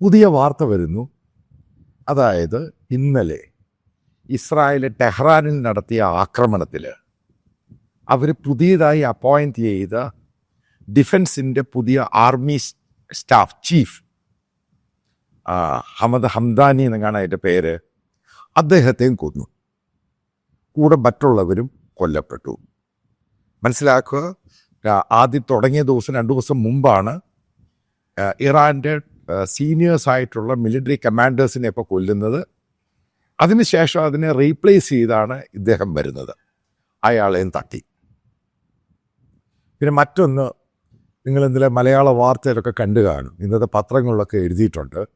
പുതിയ വാർത്ത വരുന്നു. അതായത് ഇന്നലെ ഇസ്രായേൽ ടെഹ്റാനിൽ നടത്തിയ ആക്രമണത്തിൽ അവർ പുതിയതായി അപ്പോയിന്റ് ചെയ്ത ഡിഫൻസിന്റെ പുതിയ army staff chief Hamad Hamdani എന്നാണ് അതിന്റെ പേര്. അദ്ദേഹത്തെയും കൊന്നു. കൂടെ മറ്റുള്ളവരും കൊല്ലപ്പെട്ടു. മനസ്സിലാക്കുക ആദ്യം തുടങ്ങിയ ദിവസം രണ്ട് ദിവസം മുമ്പാണ് ഇറാന്റെ സീനിയേഴ്സ് ആയിട്ടുള്ള മിലിറ്ററി കമാൻഡേഴ്സിനെ ഇപ്പോൾ കൊല്ലുന്നത്. അതിനുശേഷം അതിനെ റീപ്ലേസ് ചെയ്താണ് ഇദ്ദേഹം വരുന്നത്. അയാളെയും തട്ടി. പിന്നെ മറ്റൊന്ന് നിങ്ങൾ ഇന്നലെ മലയാള വാർത്തയിലൊക്കെ കണ്ടു കാണും. ഇന്നത്തെ പത്രങ്ങളിലൊക്കെ എഴുതിയിട്ടുണ്ട്.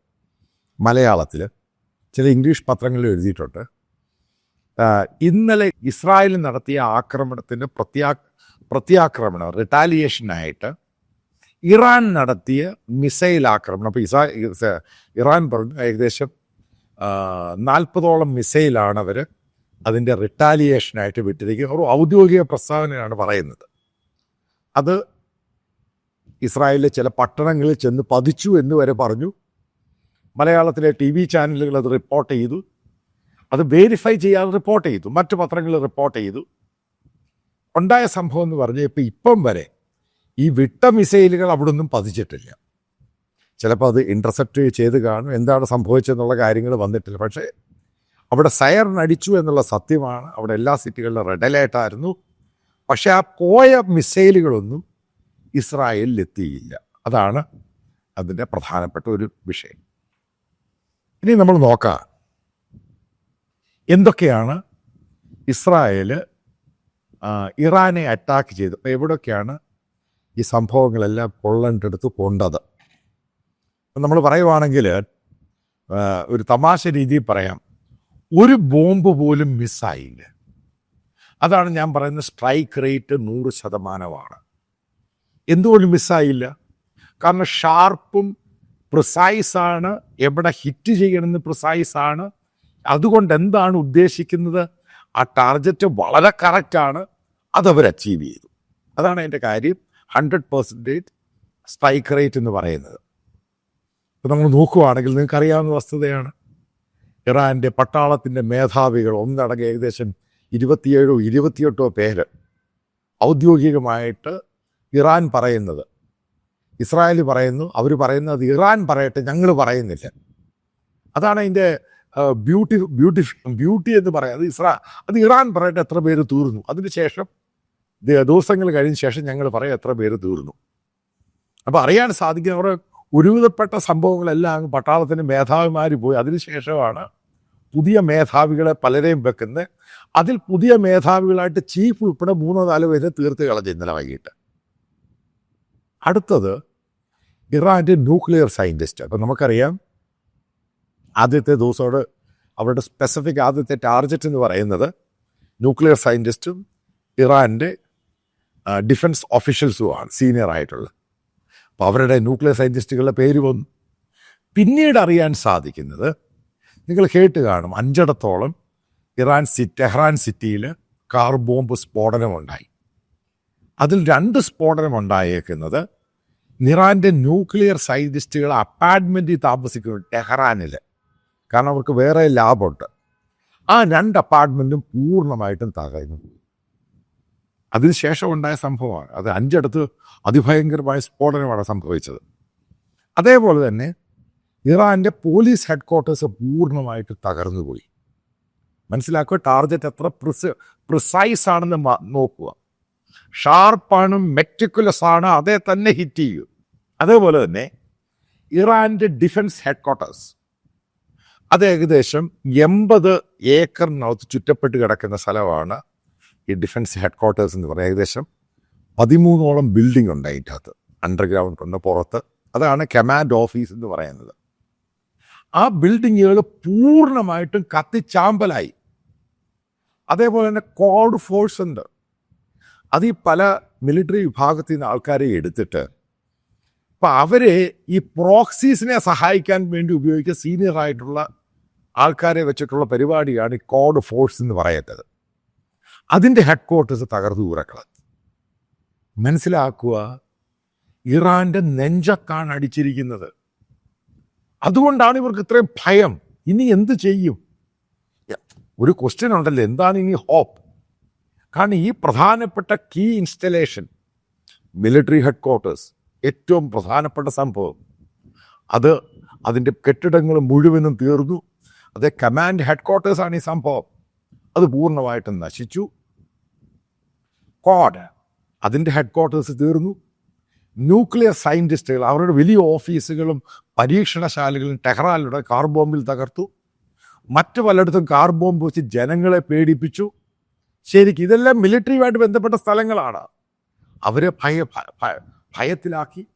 മലയാളത്തിൽ ചില ഇംഗ്ലീഷ് പത്രങ്ങളിൽ എഴുതിയിട്ടുണ്ട്. ഇന്നലെ ഇസ്രായേലിൽ നടത്തിയ ആക്രമണത്തിന്റെ പ്രത്യാ പ്രത്യാക്രമണം റിട്ടാലിയേഷനായിട്ട് ഇറാൻ നടത്തിയ മിസൈൽ ആക്രമണം. അപ്പോൾ ഇസ ഇറാൻ പറഞ്ഞു ഏകദേശം നാൽപ്പതോളം മിസൈലാണ് അവർ അതിന്റെ റിട്ടാലിയേഷനായിട്ട് വിട്ടിരിക്കുക ഒരു ഔദ്യോഗിക പ്രസ്താവനയാണ് പറയുന്നത്. അത് ഇസ്രായേലിലെ ചില പട്ടണങ്ങളിൽ ചെന്ന് പതിച്ചു എന്ന് വരെ പറഞ്ഞു. മലയാളത്തിലെ ടി വി ചാനലുകൾ അത് റിപ്പോർട്ട് ചെയ്തു. അത് വേരിഫൈ ചെയ്യാതെ റിപ്പോർട്ട് ചെയ്തു. മറ്റു പത്രങ്ങൾ റിപ്പോർട്ട് ചെയ്തു. ഉണ്ടായ സംഭവം എന്ന് പറഞ്ഞാൽ ഇപ്പം ഇപ്പം വരെ ഈ വിട്ട മിസൈലുകൾ അവിടെ ഒന്നും പതിച്ചിട്ടില്ല. ചിലപ്പോൾ അത് ഇന്റർസെപ്റ്റ് ചെയ്ത് കാണും. എന്താണ് സംഭവിച്ചതെന്നുള്ള കാര്യങ്ങൾ വന്നിട്ടില്ല. പക്ഷേ അവിടെ സയറിൻ അടിച്ചു എന്നുള്ള സത്യമാണ്. അവിടെ എല്ലാ സിറ്റികളിലും റെഡ് അലേർട്ടായിരുന്നു പക്ഷേ ആ പോയ മിസൈലുകളൊന്നും ഇസ്രായേലിൽ എത്തിയില്ല. അതാണ് അതിന്റെ പ്രധാനപ്പെട്ട ഒരു വിഷയം. ഇനി നമ്മൾ നോക്കാം. എന്തൊക്കെയാണ് ഇസ്രായേൽ ഇറാനെ അറ്റാക്ക് ചെയ്തു അപ്പോൾ എവിടെയൊക്കെയാണ് ഈ സംഭവങ്ങളെല്ലാം കൊള്ളണ്ടെടുത്ത് കൊണ്ടത് നമ്മൾ പറയുവാണെങ്കിൽ ഒരു തമാശ രീതിയിൽ പറയാം. ഒരു ബോംബ് പോലും മിസ്സായില്ല. അതാണ് ഞാൻ പറയുന്ന സ്ട്രൈക്ക് റേറ്റ് നൂറ് ശതമാനമാണ്. എന്തുകൊണ്ട് മിസ്സായില്ല? കാരണം ഷാർപ്പും പ്രിസൈസാണ് എവിടെ ഹിറ്റ് ചെയ്യണമെന്ന് പ്രിസൈസാണ്. അതുകൊണ്ട് എന്താണ് ഉദ്ദേശിക്കുന്നത്? ആ ടാർഗറ്റ് വളരെ കറക്റ്റാണ്. അതവർ അച്ചീവ് ചെയ്തു. അതാണ് എന്റെ കാര്യം. ഹൺഡ്രഡ് പെർസെന്റേജ് സ്ട്രൈക്ക് റേറ്റ് എന്ന് പറയുന്നത്. ഇപ്പം നമ്മൾ നോക്കുകയാണെങ്കിൽ നിങ്ങൾക്ക് അറിയാവുന്ന വസ്തുതയാണ്. ഇറാന്റെ പട്ടാളത്തിന്റെ മേധാവികൾ ഒന്നടങ്ങി ഏകദേശം ഇരുപത്തിയേഴോ ഇരുപത്തിയെട്ടോ പേര് ഔദ്യോഗികമായിട്ട് ഇറാൻ പറയുന്നത്. ഇസ്രായേൽ പറയുന്നു അവർ പറയുന്നത് ഇറാൻ പറയട്ടെ ഞങ്ങൾ പറയുന്നില്ല. അതാണ് അതിന്റെ ബ്യൂട്ടി ബ്യൂട്ടി ബ്യൂട്ടി എന്ന് പറയുന്നത് ഇസ്രാ അത് ഇറാൻ പറയട്ടെ എത്ര പേര് തീർന്നു. അതിനുശേഷം ദിവസങ്ങൾ കഴിഞ്ഞ ശേഷം ഞങ്ങൾ പറയാം എത്ര പേര് തീർന്നു. അപ്പോൾ അറിയാൻ സാധിക്കുന്ന അവരുടെ ഒരുവിധപ്പെട്ട സംഭവങ്ങളെല്ലാം അങ്ങ് പട്ടാളത്തിന് മേധാവിമാർ പോയി. അതിനുശേഷമാണ് പുതിയ മേധാവികളെ പലരെയും വെക്കുന്നത്. അതിൽ പുതിയ മേധാവികളായിട്ട് ചീഫ് ഉൾപ്പെടെ മൂന്നോ നാലോ പേരെ തീർത്ത് കളഞ്ഞു ഇന്നലെ വൈകിട്ട്. അടുത്തത് ഇറാന്റെ ന്യൂക്ലിയർ സയന്റിസ്റ്റ് അപ്പം നമുക്കറിയാം ആദ്യത്തെ ദിവസമോട് അവരുടെ സ്പെസിഫിക് ആദ്യത്തെ ടാർഗറ്റ് എന്ന് പറയുന്നത് ന്യൂക്ലിയർ സയന്റിസ്റ്റും ഇറാന്റെ ഡിഫൻസ് ഓഫീഷ്യൽസുമാണ് സീനിയർ ആയിട്ടുള്ള. അപ്പോൾ അവരുടെ ന്യൂക്ലിയർ സയന്റിസ്റ്റുകളുടെ പേര് വന്നു. പിന്നീട് അറിയാൻ സാധിക്കുന്നത് നിങ്ങൾ കേട്ട് കാണും അഞ്ചിടത്തോളം ഇറാൻ സിറ്റ് ടെഹ്റാൻ സിറ്റിയിൽ കാർ ബോംബ് സ്ഫോടനമുണ്ടായി. അതിൽ രണ്ട് സ്ഫോടനം ഉണ്ടായേക്കുന്നത് ഇറാന്റെ ന്യൂക്ലിയർ സയന്റിസ്റ്റുകൾ അപ്പാർട്ട്മെന്റിൽ താമസിക്കുന്നു ടെഹ്റാനിൽ കാരണം അവർക്ക് വേറെ ലാബുണ്ട്. ആ രണ്ട് അപ്പാർട്ട്മെന്റും പൂർണമായിട്ടും തകർന്നു. അതിനുശേഷം ഉണ്ടായ സംഭവമാണ്. അത് അഞ്ചിടത്ത് അതിഭയങ്കരമായ സ്ഫോടനമാണ് സംഭവിച്ചത്. അതേപോലെ തന്നെ ഇറാന്റെ പോലീസ് ഹെഡ് ക്വാർട്ടേഴ്സ് പൂർണമായിട്ട് തകർന്നുപോയി. മനസ്സിലാക്കുക ടാർഗറ്റ് എത്ര പ്രിസ് പ്രിസൈസ് ആണെന്ന് നോക്കുക. ഷാർപ്പാണ് മെറ്റിക്കുലസ് ആണ് അതേ തന്നെ ഹിറ്റ് ചെയ്യൂ. അതേപോലെ തന്നെ ഇറാന്റെ ഡിഫൻസ് ഹെഡ് ക്വാർട്ടേഴ്സ് അത് ഏകദേശം എൺപത് ഏക്കറിനകത്ത് ചുറ്റപ്പെട്ട് കിടക്കുന്ന സ്ഥലമാണ് ഈ ഡിഫൻസ് ഹെഡ് ക്വാർട്ടേഴ്സ് എന്ന് പറയുന്നത് ഏകദേശം പതിമൂന്നോളം ബിൽഡിംഗ് ഉണ്ട് അതിന്റെ അകത്ത് അണ്ടർഗ്രൗണ്ട് ഉണ്ട് പുറത്ത്. അതാണ് കമാൻഡ് ഓഫീസ് എന്ന് പറയുന്നത്. ആ ബിൽഡിങ്ങുകൾ പൂർണമായിട്ടും കത്തിച്ചാമ്പലായി. അതേപോലെ തന്നെ കോഡ് ഫോഴ്സ് ഉണ്ട്. അത് ഈ പല മിലിറ്ററി വിഭാഗത്തിൽ നിന്ന് ആൾക്കാരെ എടുത്തിട്ട് അപ്പം അവരെ ഈ പ്രോക്സീസിനെ സഹായിക്കാൻ വേണ്ടി ഉപയോഗിക്കുന്ന സീനിയർ ആയിട്ടുള്ള ആൾക്കാരെ വെച്ചിട്ടുള്ള പരിപാടിയാണ് ഈ കോഡ് ഫോഴ്സ് എന്ന് പറയുന്നത് അതിന്റെ ഹെഡ് ക്വാർട്ടേഴ്സ് തകർന്നു കൂറക്കളത് മനസ്സിലാക്കുക ഇറാന്റെ നെഞ്ചക്കാണ് അടിച്ചിരിക്കുന്നത്. അതുകൊണ്ടാണ് ഇവർക്ക് ഇത്രയും ഭയം. ഇനി എന്ത് ചെയ്യും? ഒരു ക്വസ്റ്റ്യൻ ഉണ്ടല്ലോ എന്താണ് ഇനി ഹോപ്പ് കാരണം ഈ പ്രധാനപ്പെട്ട key installation military headquarters ഏറ്റവും പ്രധാനപ്പെട്ട സംഭവം. അത് അതിന്റെ കെട്ടിടങ്ങൾ മുഴുവനും തീർന്നു. അതേ കമാൻഡ് ഹെഡ് ക്വാർട്ടേഴ്സാണ് ഈ സംഭവം. അത് പൂർണമായിട്ടും നശിച്ചു. കോഡ് അതിന്റെ ഹെഡ് ക്വാർട്ടേഴ്സ് തീർന്നു. ന്യൂക്ലിയർ സയന്റിസ്റ്റുകൾ അവരുടെ വലിയ ഓഫീസുകളും പരീക്ഷണശാലകളും ടെഹ്റാനിലൂടെ കാർ ബോംബിൽ തകർത്തു. മറ്റു പലയിടത്തും കാർ ബോംബ് വെച്ച് ജനങ്ങളെ പേടിപ്പിച്ചു. ശരിക്കും ഇതെല്ലാം മിലിറ്ററിയുമായിട്ട് ബന്ധപ്പെട്ട സ്ഥലങ്ങളാണ്. അവരെ ഭയ ഭയത്തിലാക്കി.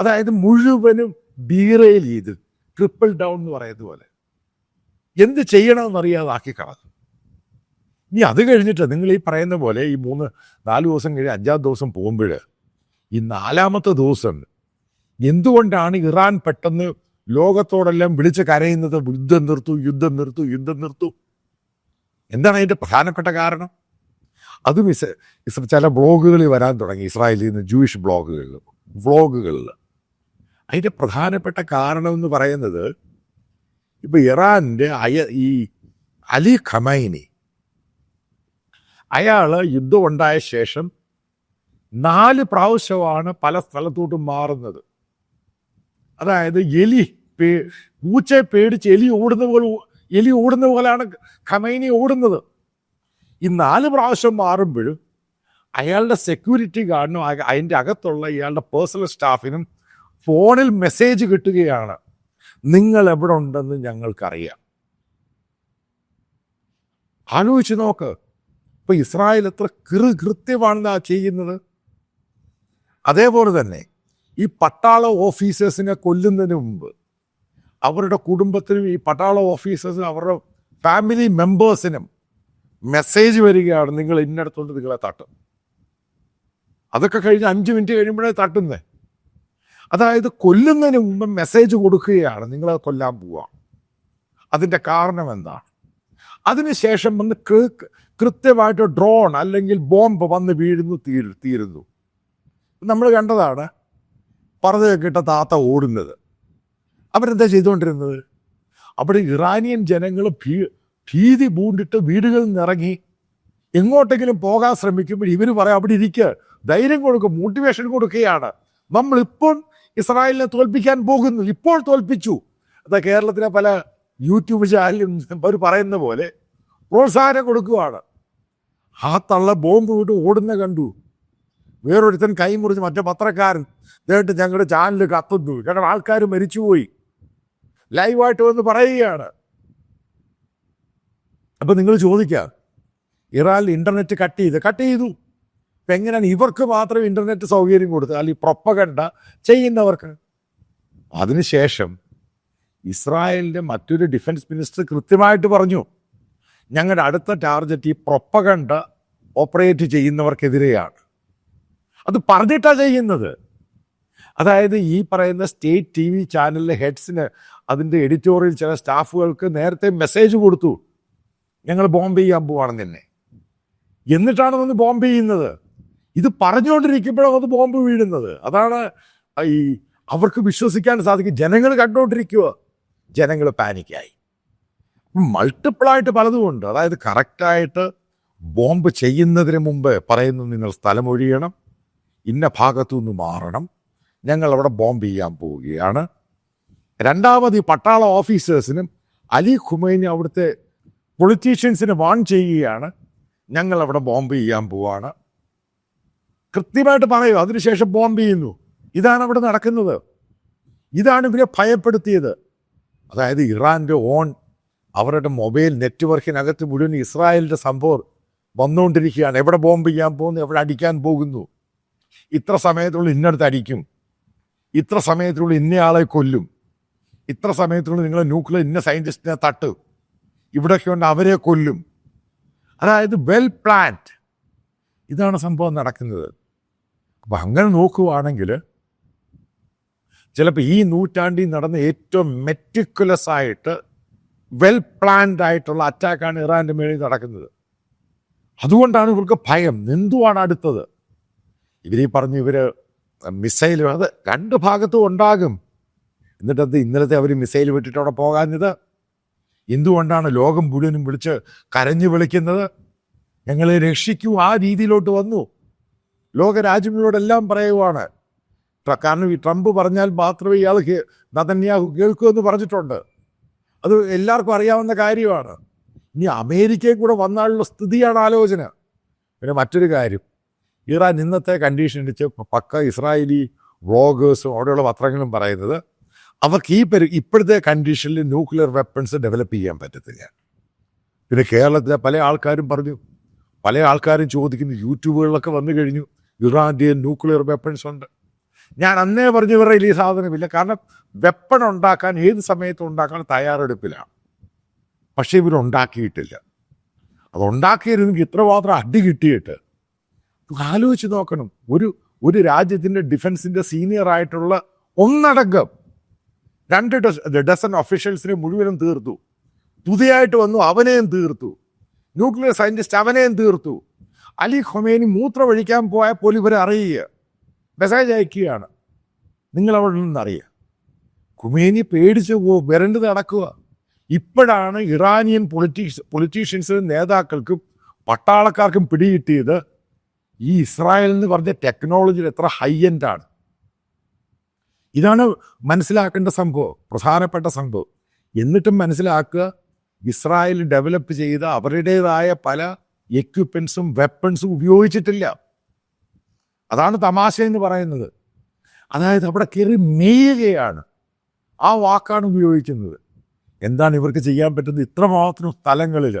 അതായത് മുഴുവനും ബീറയിൽ ചെയ്ത് ട്രിപ്പിൾ ഡൗൺ എന്ന് പറയുന്നത് പോലെ. എന്ത് ചെയ്യണമെന്നറിയാതാക്കി കളഞ്ഞു. ഇനി അത് കഴിഞ്ഞിട്ട് നിങ്ങൾ ഈ പറയുന്ന പോലെ ഈ മൂന്ന് നാല് ദിവസം കഴിഞ്ഞ് അഞ്ചാം ദിവസം പോകുമ്പോൾ ഈ നാലാമത്തെ ദിവസം എന്തുകൊണ്ടാണ് ഇറാൻ പെട്ടെന്ന് ലോകത്തോടെല്ലാം വിളിച്ച് കരയുന്നത്? യുദ്ധം നിർത്തു യുദ്ധം നിർത്തു യുദ്ധം നിർത്തു. എന്താണ് അതിന്റെ പ്രധാനപ്പെട്ട കാരണം? അതും ഇസ് ചില ബ്ലോഗുകളിൽ വരാൻ തുടങ്ങി ഇസ്രായേലിൽ നിന്ന് ജൂയിഷ് ബ്ലോഗുകളിൽ വ്ളോഗുകളിൽ അതിന്റെ പ്രധാനപ്പെട്ട കാരണം എന്ന് പറയുന്നത് ഇപ്പം ഇറാന്റെ അയ ഈ അലി ഖമൈനി അയാൾ യുദ്ധം ഉണ്ടായ ശേഷം നാല് പ്രാവശ്യമാണ് പല സ്ഥലത്തോട്ടും മാറുന്നത്. അതായത് എലി പേ പൂച്ചയെ പേടിച്ച് എലി ഓടുന്ന പോലെ എലി ഓടുന്ന പോലെയാണ് ഖമൈനി ഓടുന്നത്. ഈ നാല് പ്രാവശ്യം മാറുമ്പോഴും അയാളുടെ സെക്യൂരിറ്റി ഗാർഡിനും അതിന്റെ അകത്തുള്ള ഇയാളുടെ പേഴ്സണൽ സ്റ്റാഫിനും ഫോണിൽ മെസ്സേജ് കിട്ടുകയാണ്. നിങ്ങൾ എവിടെ ഉണ്ടെന്ന് ഞങ്ങൾക്കറിയാം. ആലോചിച്ച് നോക്ക്. ഇപ്പൊ ഇസ്രായേൽ എത്ര കൃ കൃത്യമാണ് ആ ചെയ്യുന്നത്? അതേപോലെ തന്നെ ഈ പട്ടാള ഓഫീസേഴ്സിനെ കൊല്ലുന്നതിന് മുമ്പ് അവരുടെ കുടുംബത്തിനും ഈ പട്ടാള ഓഫീസേഴ്സിനും അവരുടെ ഫാമിലി മെമ്പേഴ്സിനും മെസ്സേജ് വരികയാണ് നിങ്ങൾ ഇന്നടത്തോണ്ട് നിങ്ങളെ തട്ടും. അതൊക്കെ കഴിഞ്ഞ് അഞ്ച് മിനിറ്റ് കഴിയുമ്പോഴേ തട്ടുന്നേ. അതായത് കൊല്ലുന്നതിന് മുമ്പ് മെസ്സേജ് കൊടുക്കുകയാണ് നിങ്ങളെ കൊല്ലാൻ പോവുക അതിന്റെ കാരണം എന്താണ്? അതിനുശേഷം വന്ന് കൃ- കൃത്യമായിട്ട് ഡ്രോൺ അല്ലെങ്കിൽ ബോംബ് വന്ന് വീഴുന്നു തീരു തീരുന്നു. നമ്മൾ കണ്ടതാണ് പറഞ്ഞു കേട്ട താത്ത ഓടുന്നത്. അവരെന്താ ചെയ്തുകൊണ്ടിരുന്നത്? അവിടെ ഇറാനിയൻ ജനങ്ങൾ ഭീ ഭീതി പൂണ്ടിട്ട് വീടുകളിൽ നിന്നിറങ്ങി എങ്ങോട്ടെങ്കിലും പോകാൻ ശ്രമിക്കുമ്പോൾ ഇവർ പറയാം അവിടെ ഇരിക്കുക ധൈര്യം കൊടുക്കും മോട്ടിവേഷൻ കൊടുക്കുകയാണ്. നമ്മൾ ഇപ്പോൾ ഇസ്രായേലിനെ തോൽപ്പിക്കാൻ പോകുന്നു ഇപ്പോൾ തോൽപ്പിച്ചു. അതാ കേരളത്തിലെ പല യൂട്യൂബ് ചാനലും അവർ പറയുന്ന പോലെ പ്രോത്സാഹനം കൊടുക്കുവാണ്. ആ തള്ള ബോംബ് വിട്ട് ഓടുന്ന കണ്ടു. വേറൊരുത്തൻ കൈ മുറിച്ച് മറ്റേ പത്രക്കാരൻ ഇതായിട്ട് ഞങ്ങളുടെ ചാനൽ കത്തുന്നു. കാരണം ആൾക്കാർ മരിച്ചുപോയി. ലൈവായിട്ട് വന്ന് പറയുകയാണ്. അപ്പം നിങ്ങൾ ചോദിക്കുക ഇറാനിൽ ഇന്റർനെറ്റ് കട്ട് ചെയ്ത് കട്ട് ചെയ്തു. ഇപ്പം എങ്ങനെയാണ് ഇവർക്ക് മാത്രം ഇന്റർനെറ്റ് സൗകര്യം കൊടുത്തത്? അല്ലെങ്കിൽ പ്രൊപ്പകണ്ട ചെയ്യുന്നവർക്ക്? അതിനുശേഷം ഇസ്രായേലിന്റെ മറ്റൊരു ഡിഫൻസ് മിനിസ്റ്റർ കൃത്യമായിട്ട് പറഞ്ഞു. ഞങ്ങളുടെ അടുത്ത ടാർഗറ്റ് ഈ പ്രൊപ്പകണ്ട ഓപ്പറേറ്റ് ചെയ്യുന്നവർക്കെതിരെയാണ്. അത് പറഞ്ഞിട്ടാണ് ചെയ്യുന്നത്. അതായത് ഈ പറയുന്ന സ്റ്റേറ്റ് ടി വി ചാനലിലെ ഹെഡ്സിന് അതിന്റെ എഡിറ്റോറിയൽ ചില സ്റ്റാഫുകൾക്ക് നേരത്തെ മെസ്സേജ് കൊടുത്തു. ഞങ്ങൾ ബോംബ് ചെയ്യാൻ പോവാണെന്ന് തന്നെ. എന്നിട്ടാണ് വന്ന് ബോംബ് ചെയ്യുന്നത്. ഇത് പറഞ്ഞുകൊണ്ടിരിക്കുമ്പോഴാണ് അത് ബോംബ് വീഴുന്നത്. അതാണ് ഈ അവർക്ക് വിശ്വസിക്കാൻ സാധിക്കും. ജനങ്ങൾ കണ്ടുകൊണ്ടിരിക്കുക ജനങ്ങൾ പാനിക്കായി. മൾട്ടിപ്പിളായിട്ട് പലതും ഉണ്ട്. അതായത് കറക്റ്റായിട്ട് ബോംബ് ചെയ്യുന്നതിന് മുമ്പ് പറയുന്നു നിങ്ങൾ സ്ഥലം ഒഴിയണം ഇന്ന ഭാഗത്തു നിന്ന് മാറണം ഞങ്ങൾ അവിടെ ബോംബ് ചെയ്യാൻ പോവുകയാണ്. രണ്ടാമത് ഈ പട്ടാള ഓഫീസേഴ്സിനും അലി ഖുമൈനി അവിടുത്തെ പൊളിറ്റീഷ്യൻസിന് വാൺ ചെയ്യുകയാണ് ഞങ്ങൾ അവിടെ ബോംബ് ചെയ്യാൻ പോവാണ്. കൃത്യമായിട്ട് പറയൂ അതിനുശേഷം ബോംബ് ചെയ്യുന്നു. ഇതാണ് അവിടെ നടക്കുന്നത്. ഇതാണ് ഇവരെ ഭയപ്പെടുത്തിയത്. അതായത് ഇറാന്റെ ഓൺ അവരുടെ മൊബൈൽ നെറ്റ്വർക്കിനകത്ത് മുഴുവൻ ഇസ്രായേലിന്റെ സംഭവം വന്നുകൊണ്ടിരിക്കുകയാണ്. എവിടെ ബോംബ് ചെയ്യാൻ പോകുന്നു എവിടെ അടിക്കാൻ പോകുന്നു. ഇത്ര സമയത്തുള്ള ഇന്നടുത്ത് അടിക്കും. ഇത്ര സമയത്തിനുള്ളിൽ ഇന്നയാളെ കൊല്ലും. ഇത്ര സമയത്തിനുള്ളിൽ നിങ്ങളെ ന്യൂക്ലിയർ ഇന്ന സയന്റിസ്റ്റിനെ തട്ട്. ഇവിടെയൊക്കെ ഉണ്ട് അവരെ കൊല്ലും. അതായത് വെൽ പ്ലാൻഡ് ഇതാണ് സംഭവം നടക്കുന്നത്. അപ്പം അങ്ങനെ നോക്കുവാണെങ്കിൽ ചിലപ്പോൾ ഈ നൂറ്റാണ്ടിൽ നടന്ന ഏറ്റവും മെറ്റിക്കുലസ് ആയിട്ട് വെൽ പ്ലാൻഡ് ആയിട്ടുള്ള അറ്റാക്കാണ് ഇറാന്റെ മേളിൽ നടക്കുന്നത്. അതുകൊണ്ടാണ് ഇവർക്ക് ഭയം. എന്തുവാണ് അടുത്തത്? ഇവരീ പറഞ്ഞു ഇവർ മിസൈൽ അത് രണ്ട് ഭാഗത്തും ഉണ്ടാകും. എന്നിട്ട് അത് ഇന്നലത്തെ അവർ മിസൈൽ വിട്ടിട്ട് അവിടെ പോകാഞ്ഞത്? എന്തുകൊണ്ടാണ് ലോകം മുഴുവനും വിളിച്ച് കരഞ്ഞു വിളിക്കുന്നത്? ഞങ്ങളെ രക്ഷിക്കൂ ആ രീതിയിലോട്ട് വന്നു. ലോകരാജ്യങ്ങളോടെല്ലാം പറയുവാണ്. കാരണം ഈ ട്രംപ് പറഞ്ഞാൽ മാത്രമേ ഇയാൾ നതന്യാഹു കേൾക്കൂ എന്ന് പറഞ്ഞിട്ടുണ്ട്. അത് എല്ലാവർക്കും അറിയാവുന്ന കാര്യമാണ്. ഇനി അമേരിക്കയും കൂടെ വന്നാലുള്ള സ്ഥിതിയാണ് ആലോചന. പിന്നെ മറ്റൊരു കാര്യം. ഇറാൻ ഇന്നത്തെ കണ്ടീഷൻ വെച്ച് പക്ക ഇസ്രായേലി വ്ളോഗേഴ്സും അവിടെയുള്ള പത്രങ്ങളും പറയുന്നത് അവർക്ക് ഈ പരി ഇപ്പോഴത്തെ കണ്ടീഷനിൽ ന്യൂക്ലിയർ വെപ്പൺസ് ഡെവലപ്പ് ചെയ്യാൻ പറ്റത്തില്ല. പിന്നെ കേരളത്തിലെ പല ആൾക്കാരും പറഞ്ഞു പല ആൾക്കാരും ചോദിക്കുന്നു യൂട്യൂബുകളിലൊക്കെ വന്നു കഴിഞ്ഞു ഇറാന്റെ ന്യൂക്ലിയർ വെപ്പൺസ് ഉണ്ട്. ഞാൻ അന്നേ പറഞ്ഞു ഇവരുടെ ഈ സാധനമില്ല. കാരണം വെപ്പൺ ഉണ്ടാക്കാൻ ഏത് സമയത്തും ഉണ്ടാക്കാൻ തയ്യാറെടുപ്പിലാണ്. പക്ഷേ ഇവരുണ്ടാക്കിയിട്ടില്ല അതുണ്ടാക്കിയിരുന്നെങ്കിൽ ഇത്രമാത്രം അടി കിട്ടിയിട്ട്. ആലോചിച്ച് നോക്കണം. ഒരു ഒരു രാജ്യത്തിന്റെ ഡിഫൻസിന്റെ സീനിയർ ആയിട്ടുള്ള ഒന്നടങ്കം രണ്ട് ഡസ് ഡസൺ ഒഫീഷ്യൽസിനെ മുഴുവനും തീർത്തു. പുതിയായിട്ട് വന്നു അവനെയും തീർത്തു. ന്യൂക്ലിയർ സയന്റിസ്റ്റ് അവനെയും തീർത്തു. അലി ഖൊമേനി മൂത്രമൊഴിക്കാൻ പോയാൽ പോലും ഇവരെ അറിയുക മെസ്സേജ് അയക്കുകയാണ്. നിങ്ങൾ അവിടെ നിന്ന് അറിയുക ഖുമേനി പേടിച്ച് പോ വരണ്ട് നടക്കുക. ഇപ്പോഴാണ് ഇറാനിയൻ പൊളിറ്റീഷ് പൊളിറ്റീഷ്യൻസിനും നേതാക്കൾക്കും പട്ടാളക്കാർക്കും പിടികിട്ടിയത് ഈ ഇസ്രായേൽ എന്ന് പറഞ്ഞ ടെക്നോളജി എത്ര ഹൈ എൻഡാണ് ഇതാണ് മനസ്സിലാക്കേണ്ട സംഭവം പ്രധാനപ്പെട്ട സംഭവം. എന്നിട്ടും മനസ്സിലാക്കുക ഇസ്രായേൽ ഡെവലപ്പ് ചെയ്ത അവരുടേതായ പല എക്യുപ്മെൻസും വെപ്പൺസും ഉപയോഗിച്ചിട്ടില്ല. അതാണ് തമാശ എന്ന് പറയുന്നത്. അതായത് അവിടെ കയറി മേയുകയാണ്. ആ വാക്കാണ് ഉപയോഗിക്കുന്നത്. എന്താണ് ഇവർക്ക് ചെയ്യാൻ പറ്റുന്നത്? ഇത്രമാത്രം സ്ഥലങ്ങളിൽ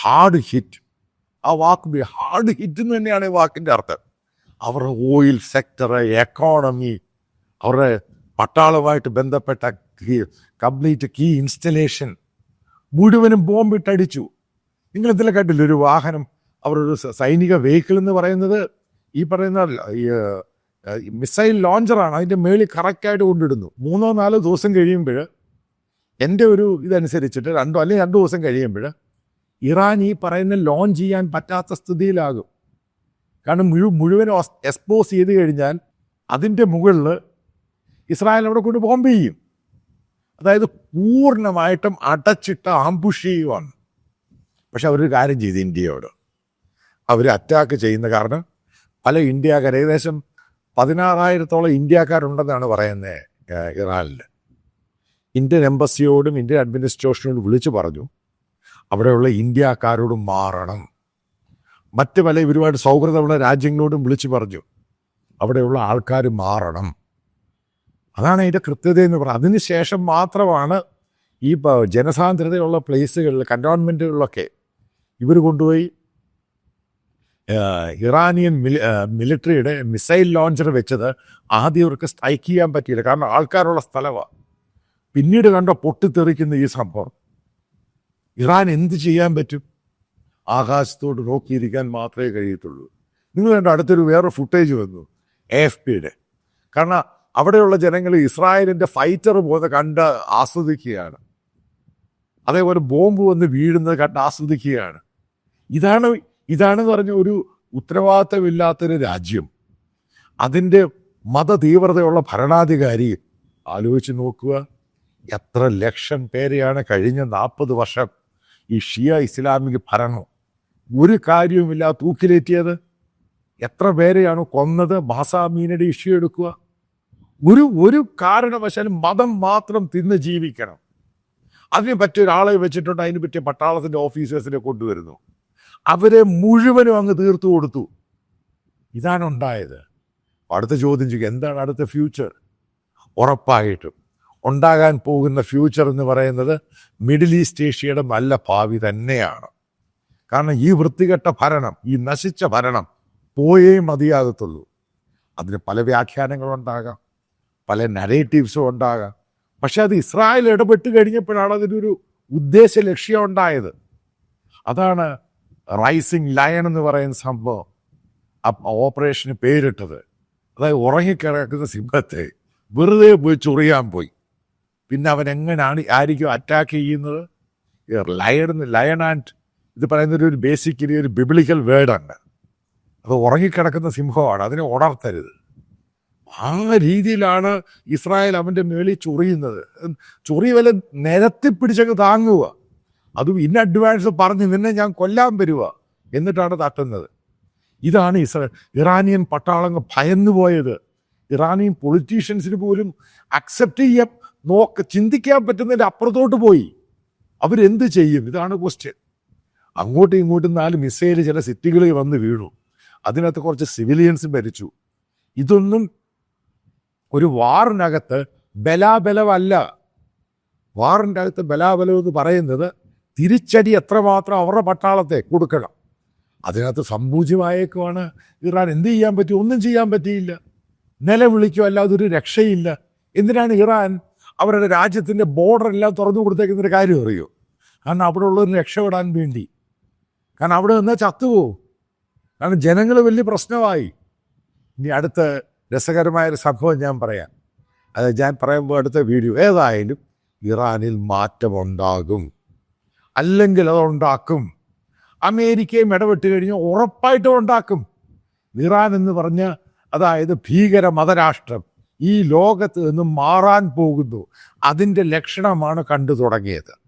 ഹാർഡ് ഹിറ്റ് ആ വാക്ക് ഹാർഡ് ഹിറ്റ് എന്ന് തന്നെയാണ് ഈ വാക്കിന്റെ അർത്ഥം. അവരുടെ ഓയിൽ സെക്ടർ എക്കോണമി അവരുടെ പട്ടാളവുമായിട്ട് ബന്ധപ്പെട്ട കംപ്ലീറ്റ് കീ ഇൻസ്റ്റലേഷൻ മുഴുവനും ബോംബിട്ടടിച്ചു നിങ്ങൾ എന്തെല്ലാം കണ്ടില്ല? ഒരു വാഹനം അവരൊരു സൈനിക വെഹിക്കിൾ എന്ന് പറയുന്നത് ഈ പറയുന്ന ഈ, മിസൈൽ ലോഞ്ചറാണ് അതിന്റെ മേളിൽ കറക്റ്റായിട്ട് കൊണ്ടിടുന്നു. മൂന്നോ നാലോ ദിവസം കഴിയുമ്പോൾ എന്റെ ഒരു ഇതനുസരിച്ചിട്ട് രണ്ടോ അല്ലെങ്കിൽ രണ്ട് ദിവസം കഴിയുമ്പോൾ ഇറാൻ ഈ പറയുന്ന ലോഞ്ച് ചെയ്യാൻ പറ്റാത്ത സ്ഥിതിയിലാകും. കാരണം മുഴു മുഴുവൻ എക്സ്പോസ് ചെയ്ത് കഴിഞ്ഞാൽ അതിന്റെ മുകളിൽ ഇസ്രായേൽ അവിടെ കൊണ്ട് ബോംബ് ചെയ്യും. അതായത് പൂർണമായിട്ടും അടച്ചിട്ട ആംബുഷ് ചെയ്യുവാണ്. പക്ഷെ അവരൊരു കാര്യം ചെയ്തു ഇന്ത്യയോട്. അവർ അറ്റാക്ക് ചെയ്യുന്ന കാരണം പല ഇന്ത്യക്കാർ ഏകദേശം പതിനാറായിരത്തോളം ഇന്ത്യക്കാരുണ്ടെന്നാണ് പറയുന്നത് ഇറാനിൽ. ഇന്ത്യൻ എംബസിയോടും ഇന്ത്യൻ അഡ്മിനിസ്ട്രേഷനോടും വിളിച്ചു പറഞ്ഞു അവിടെയുള്ള ഇന്ത്യക്കാരോട് മാറണം. മറ്റ് പല ഒരുപാട് സൗഹൃദമുള്ള രാജ്യങ്ങളോടും വിളിച്ചു പറഞ്ഞു അവിടെയുള്ള ആൾക്കാർ മാറണം. അതാണ് അതിന്റെ കൃത്യത എന്ന് പറയുന്നത് അതിനുശേഷം മാത്രമാണ് ഈ ജനസാന്ദ്രതയുള്ള പ്ലേസുകളിൽ കന്റോൺമെന്റുകളിലൊക്കെ ഇവർ കൊണ്ടുപോയി ഇറാനിയൻ മിലി മിലിറ്ററിയുടെ മിസൈൽ ലോഞ്ചർ വെച്ചത് ആദ്യം ഇവർക്ക് സ്ട്രൈക്ക് ചെയ്യാൻ പറ്റിയില്ല. കാരണം ആൾക്കാരുള്ള സ്ഥലമാണ് പിന്നീട് കണ്ട പൊട്ടിത്തെറിക്കുന്ന ഈ സംഭവം. ഇറാൻ എന്ത് ചെയ്യാൻ പറ്റും? ആകാശത്തോട് നോക്കിയിരിക്കാൻ മാത്രമേ കഴിയത്തുള്ളൂ. നിങ്ങൾ കണ്ട അടുത്തൊരു വേറെ ഫുട്ടേജ് വന്നു എ എഫ് പിയുടെ കാരണം അവിടെയുള്ള ജനങ്ങൾ ഇസ്രായേലിന്റെ ഫൈറ്റർ പോലെ കണ്ട് ആസ്വദിക്കുകയാണ്. അതേപോലെ ബോംബ് വന്ന് വീഴുന്നത് കണ്ട് ആസ്വദിക്കുകയാണ്. ഇതാണ് ഇതാണെന്ന് പറഞ്ഞ ഒരു ഉത്തരവാദിത്തമില്ലാത്തൊരു രാജ്യം. അതിന്റെ മതതീവ്രതയുള്ള ഭരണാധികാരി ആലോചിച്ച് നോക്കുക. എത്ര ലക്ഷം പേരെയാണ് കഴിഞ്ഞ നാൽപ്പത് വർഷം ഈ ഷിയ ഇസ്ലാമിക് ഭരണം ഒരു കാര്യവുമില്ല തൂക്കിലേറ്റിയത്? എത്ര പേരെയാണ് കൊന്നത്? മാസാമീനയുടെ ഇഷ്യൂ എടുക്കുക. ഒരു ഒരു കാരണവശാലും മതം മാത്രം തിന്ന് ജീവിക്കണം. അതിനെ പറ്റിയ ഒരാളെ വെച്ചിട്ടുണ്ട്. അതിനെ പറ്റിയ പട്ടാളത്തിന്റെ ഓഫീസേഴ്സിനെ കൊണ്ടുവരുന്നു. അവരെ മുഴുവനും അങ്ങ് തീർത്തു കൊടുത്തു. ഇതാണ് ഉണ്ടായത്. അടുത്ത ചോദ്യം ചെയ്യുക എന്താണ് അടുത്ത ഫ്യൂച്ചർ ഉറപ്പായിട്ടും ഉണ്ടാകാൻ പോകുന്ന ഫ്യൂച്ചർ എന്ന് പറയുന്നത് മിഡിൽ ഈസ്റ്റ് ഏഷ്യയുടെ നല്ല ഭാവി തന്നെയാണ്. കാരണം ഈ വൃത്തികെട്ട ഭരണം ഈ നശിച്ച ഭരണം പോയേ മതിയാകത്തുള്ളൂ. അതിന് പല വ്യാഖ്യാനങ്ങളുണ്ടാകാം പല നരേറ്റീവ്സും ഉണ്ടാകാം. പക്ഷെ അത് ഇസ്രായേൽ ഇടപെട്ട് കഴിഞ്ഞപ്പോഴാണ് അതിനൊരു ഉദ്ദേശ ലക്ഷ്യം ഉണ്ടായത്. അതാണ് റൈസിങ് ലയൺ എന്ന് പറയുന്ന സംഭവം ആ ഓപ്പറേഷന് പേരിട്ടത്. അതായത് ഉറങ്ങിക്കിടക്കുന്ന സിംഹത്തെ വെറുതെ പോയി ചൊറിയാൻ പോയി. പിന്നെ അവൻ എങ്ങനെയാണ് ആയിരിക്കും അറ്റാക്ക് ചെയ്യുന്നത്? ലയൺ ലയൺ ആൻഡ് ഇത് പറയുന്നൊരു ഒരു ബേസിക്കലി ഒരു ബിബിളിക്കൽ വേർഡാണ് അത് ഉറങ്ങിക്കിടക്കുന്ന സിംഹമാണ് അതിനെ ഉണർത്തരുത്. ആ രീതിയിലാണ് ഇസ്രായേൽ അവന്റെ മേളിൽ ചൊറിയുന്നത്. ചൊറി വല്ല നിരത്തി പിടിച്ചങ്ങ് താങ്ങുക അതും ഇൻ അഡ്വാൻസ് പറഞ്ഞ് നിന്നെ ഞാൻ കൊല്ലാൻ വരുക എന്നിട്ടാണ് തട്ടുന്നത്. ഇതാണ് ഇസ്രായേൽ ഇറാനിയൻ പട്ടാളങ്ങൾ ഭയന്നു പോയത് ഇറാനിയൻ പൊളിറ്റീഷ്യൻസിന് പോലും അക്സെപ്റ്റ് ചെയ്യാൻ നോക്ക ചിന്തിക്കാൻ പറ്റുന്നതിന്റെ അപ്പുറത്തോട്ട് പോയി. അവരെന്ത് ചെയ്യും? ഇതാണ് ക്വസ്റ്റ്യൻ അങ്ങോട്ടും ഇങ്ങോട്ടും നാല് മിസൈൽ ചില സിറ്റികളിൽ വന്ന് വീണു. അതിനകത്ത് കുറച്ച് സിവിലിയൻസ് മരിച്ചു. ഇതൊന്നും ഒരു വാറിനകത്ത് ബലാബലമല്ല. വാറിന്റെ അകത്ത് ബലാബലം എന്ന് പറയുന്നത് തിരിച്ചടി എത്രമാത്രം അവരുടെ പട്ടാളത്തെ കൊടുക്കണം. അതിനകത്ത് സമ്പൂജ്യമായേക്കുമാണ് ഇറാൻ. എന്ത് ചെയ്യാൻ പറ്റി? ഒന്നും ചെയ്യാൻ പറ്റിയില്ല. നിലവിളിക്കോ അല്ലാതെ ഒരു രക്ഷയില്ല. എന്തിനാണ് ഇറാൻ അവരുടെ രാജ്യത്തിന്റെ ബോർഡർ എല്ലാം തുറന്നു കൊടുത്തേക്കുന്നൊരു കാര്യം അറിയോ? കാരണം അവിടെ രക്ഷ രക്ഷപ്പെടാൻ വേണ്ടി. കാരണം അവിടെ നിന്നാൽ ചത്തുപോകും കാരണം ജനങ്ങൾ വലിയ പ്രശ്നമായി. ഇനി അടുത്ത രസകരമായൊരു സംഭവം ഞാൻ പറയാം. അത് ഞാൻ പറയുമ്പോൾ അടുത്ത വീഡിയോ ഏതായാലും ഇറാനിൽ മാറ്റമുണ്ടാകും. അല്ലെങ്കിൽ അതുണ്ടാക്കും അമേരിക്കയും ഇടപെട്ട് കഴിഞ്ഞാൽ ഉറപ്പായിട്ടും ഉണ്ടാക്കും. ഇറാൻ എന്ന് പറഞ്ഞ അതായത് ഭീകര മതരാഷ്ട്രം ഈ ലോകത്ത് നിന്നും മാറാൻ പോകുന്നു. അതിന്റെ ലക്ഷണമാണ് കണ്ടു തുടങ്ങിയത്.